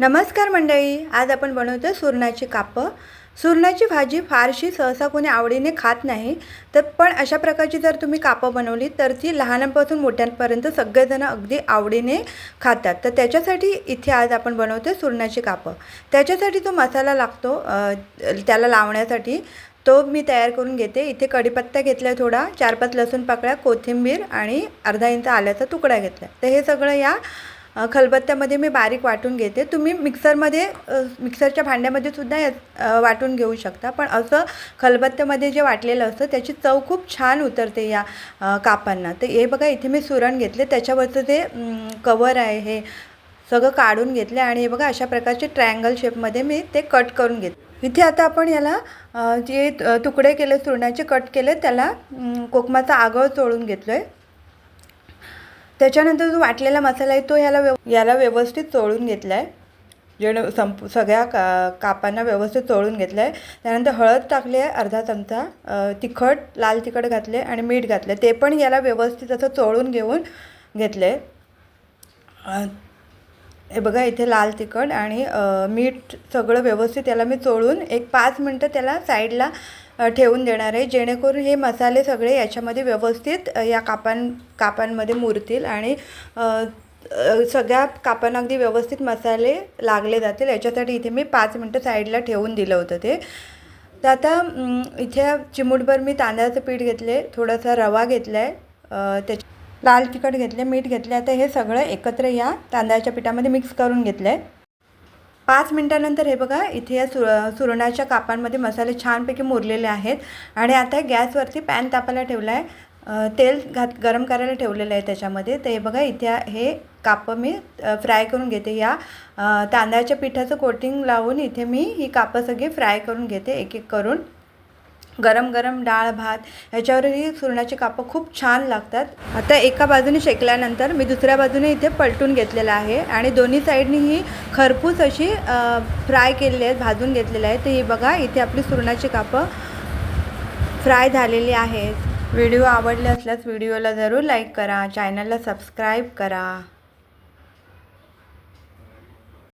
नमस्कार मंडळी आज आपण बनवतो सुरणाची कापं. सुरणाची भाजी फारशी सहसा कोणी आवडीने खात नाही तर पण अशा प्रकारची जर तुम्ही कापं बनवली तर ती लहानांपासून मोठ्यांपर्यंत सगळेजण अगदी आवडीने खातात. तर त्याच्यासाठी इथे आज आपण बनवतो सुरणाची कापं. त्याच्यासाठी जो मसाला लागतो त्याला लावण्यासाठी तो मी तयार करून घेते. इथे कढीपत्ता घेतला आहे थोडा चार पाच लसूण पाकळ्या कोथिंबीर आणि अर्धा इंच आल्याचा तुकडा घेतला तर हे सगळं या खलबत्त्यामध्ये मी बारीक वाटून घेते. तुम्ही मिक्सरमध्ये मिक्सरच्या भांड्यामध्ये सुद्धा या वाटून घेऊ शकता. पण असं खलबत्त्यामध्ये जे वाटलेलं असतं त्याची चव खूप छान उतरते या कापांना. तर हे बघा इथे मी सुरण घेतले. त्याच्यावरचं जे कवर आहे हे सगळं काढून घेतलं आणि हे बघा अशा प्रकारचे ट्रायंगल शेपमध्ये मी ते कट करून घेतले. इथे आता आपण याला जे तुकडे केले सुरणाचे कट केले त्याला कोकमाचा आगळ चोळून घेतलो आहे त्याच्यानंतर जो वाटलेला मसाला आहे तो ह्याला व्यव याला व्यवस्थित चोळून घेतला आहे जेणे संप सगळ्या का कापांना व्यवस्थित चोळून घेतलं आहे त्यानंतर हळद टाकली आहे अर्धा चमचा तिखट लाल तिखट घातले आणि मीठ घातले ते पण याला व्यवस्थित असं चोळून घेऊन घेतले हे बघा इथे लाल तिखट आणि मीठ सगळं व्यवस्थित याला मी चोळून एक पाच मिनटं त्याला साईडला ठेवून देणार आहे. जेणेकरून हे मसाले सगळे याच्यामध्ये व्यवस्थित या कापां कापांमध्ये मुरतील आणि सगळ्या कापांना अगदी व्यवस्थित मसाले लागले जातील. याच्यासाठी इथे मी पाच मिनटं साईडला ठेवून दिलं होतं ते. तर आता इथे चिमूटभर मी तांदळाचं पीठ घेतले थोडासा रवा घेतला आहे त्याच्या लाल तिखट घेतले मीठ घेतले आता हे सगळं एकत्र या तांदळाच्या पिठामध्ये मिक्स करून घेतलं आहे पाच मिनटानंतर हे बघा इथे या सुर सुरणाच्या कापांमध्ये मसाले छानपैकी मुरलेले आहेत आणि आता गॅसवरती पॅन तापायला ठेवला आहे तेल घात गरम करायला ठेवलेलं आहे त्याच्यामध्ये. ते हे बघा इथे हे कापं मी फ्राय करून घेते. या तांदळाच्या पिठाचं कोटिंग लावून इथे मी ही कापं सगळी फ्राय करून घेते एक एक करून. गरम गरम डाळ भात ह्याच्यावरही सुरणाची कापं खूप छान लागतात. आता एका बाजूने शेकल्यानंतर मी दुसऱ्या बाजूने इथे पलटून घेतलेलं आहे आणि दोन्ही साईडनी ही खरपूस अशी फ्राय केलेली आहेत भाजून घेतलेली आहे तर ही बघा इथे आपली सुरणाची कापं फ्राय झालेली आहेत. व्हिडिओ आवडले असल्यास व्हिडिओला जरूर लाईक करा चॅनलला सबस्क्राईब करा.